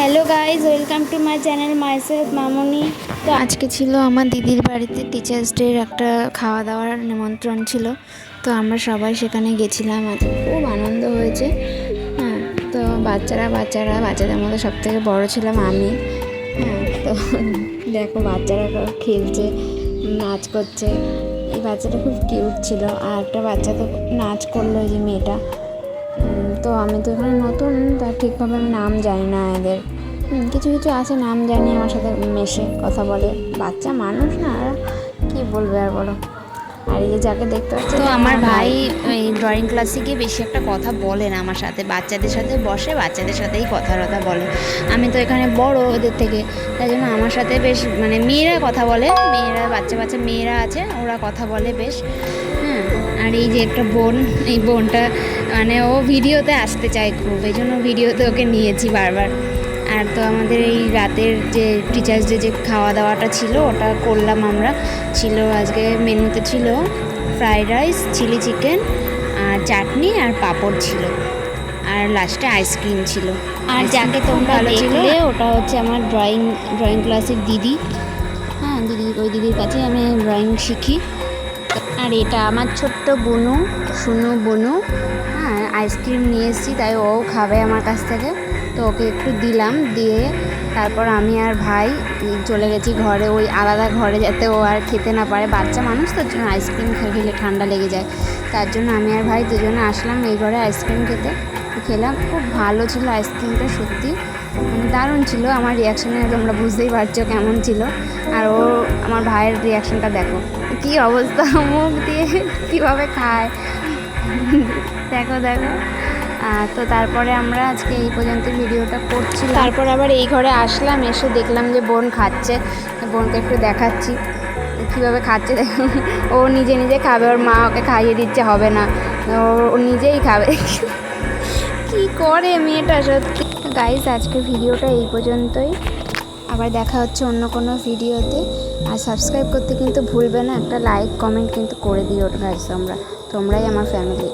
Hello guys welcome to my channel myself Mamoni. তো আজকে ছিল আমার দিদির বাড়িতে টিচার্স ডের একটা খাওয়া দাওয়ার নিমন্ত্রণ ছিল। তো আমরা সবাই সেখানে গেছিলাম আজকে খুব আনন্দ হয়েছে। হ্যাঁ তো বাচ্চারা বাচ্চারা, বাচ্চাদের মধ্যে সব থেকে বড়ো ছিলাম আমি। হ্যাঁ তো দেখো বাচ্চারা খেলছে, নাচ করছে। এই বাচ্চাটা খুব কিউট ছিল। আর একটা বাচ্চা তো নাচ করল যে মেয়েটা। তো আমি তো এখানে নতুন তা ঠিকভাবে আমি নাম জানি না এদের। কিছু কিছু আছে নাম জানি আমার সাথে মেশে কথা বলে। বাচ্চা মানুষ না আর কী বলবে আর বলো? আর এই যাকে দেখতে পাচ্ছি তো আমার ভাই এই ড্রয়িং ক্লাসে গিয়ে বেশি একটা কথা বলে না আমার সাথে। বাচ্চাদের সাথে বসে বাচ্চাদের সাথেই কথা টথা বলে। আমি তো এখানে বড় ওদের থেকে তাই জন্য আমার সাথে বেশ মানে মেয়েরা কথা বলে মেয়েরা বাচ্চা বাচ্চা মেয়েরা আছে ওরা কথা বলে বেশ। হ্যাঁ আর এই যে একটা বোন এই বোনটা মানে ও ভিডিওতে আসতে চায় খুব এই জন্য ভিডিওতে ওকে নিয়েছি বারবার। আর তো আমাদের এই রাতের যে টিচার্স ডে যে খাওয়া দাওয়াটা ছিল ওটা করলাম আমরা। ছিল আজকে মেনুতে ছিল ফ্রাইড রাইস চিলি চিকেন আর চাটনি আর পাঁপড় ছিল। আর লাস্টে আইসক্রিম ছিল। আর যাকে তোমরা। দেখলে ওটা হচ্ছে আমার ড্রয়িং ড্রয়িং ক্লাসের দিদি। হ্যাঁ দিদি ওই দিদির কাছে আমি ড্রয়িং শিখি। আর এটা আমার ছোট্ট বনু শুনু বনু। হ্যাঁ আইসক্রিম নিয়ে এসেছি, তাই ও খাবে আমার কাছ থেকে। তো ওকে একটু দিলাম, দিয়ে তারপর আমি আর ভাই চলে গেছি ঘরে, ওই আলাদা ঘরে যাতে ও আর খেতে না পারে। বাচ্চা মানুষ, তার জন্য আইসক্রিম খেয়ে খেলে ঠান্ডা লেগে যায়। তার জন্য আমি আর ভাই দুজনে আসলাম এই ঘরে আইসক্রিম খেতে। খেলাম। খুব ভালো ছিল আইসক্রিমটা সত্যি। মানে দারুণ ছিল। আমার রিয়াকশানে তোমরা বুঝতেই পারছ কেমন ছিল। আর ও আমার ভাইয়ের রিয়াকশানটা দেখো। কি অবস্থা? মুখ দিয়ে কীভাবে খায়? দেখো দেখো। তো তারপরে আমরা আজকে এই পর্যন্ত ভিডিওটা করছি তারপর আবার এই ঘরে আসলাম, এসে দেখলাম যে বোন খাচ্ছে। বোনকে একটু দেখাচ্ছি। কীভাবে খাচ্ছে দেখো। ও নিজে নিজে খাবে, ওর মা ওকে খাইয়ে দিচ্ছে, হবে না। ও ও নিজেই খাবে। কি করে মেয়েটা সত্যি? গাইজ আজকে ভিডিওটা এই পর্যন্তই। আবার দেখা হচ্ছে অন্য কোনো ভিডিওতে। আর সাবস্ক্রাইব করতে কিন্তু ভুলবে না, একটা লাইক কমেন্ট কিন্তু করে দিও গাইজ তোমরা। তোমরাই আমার ফ্যামিলি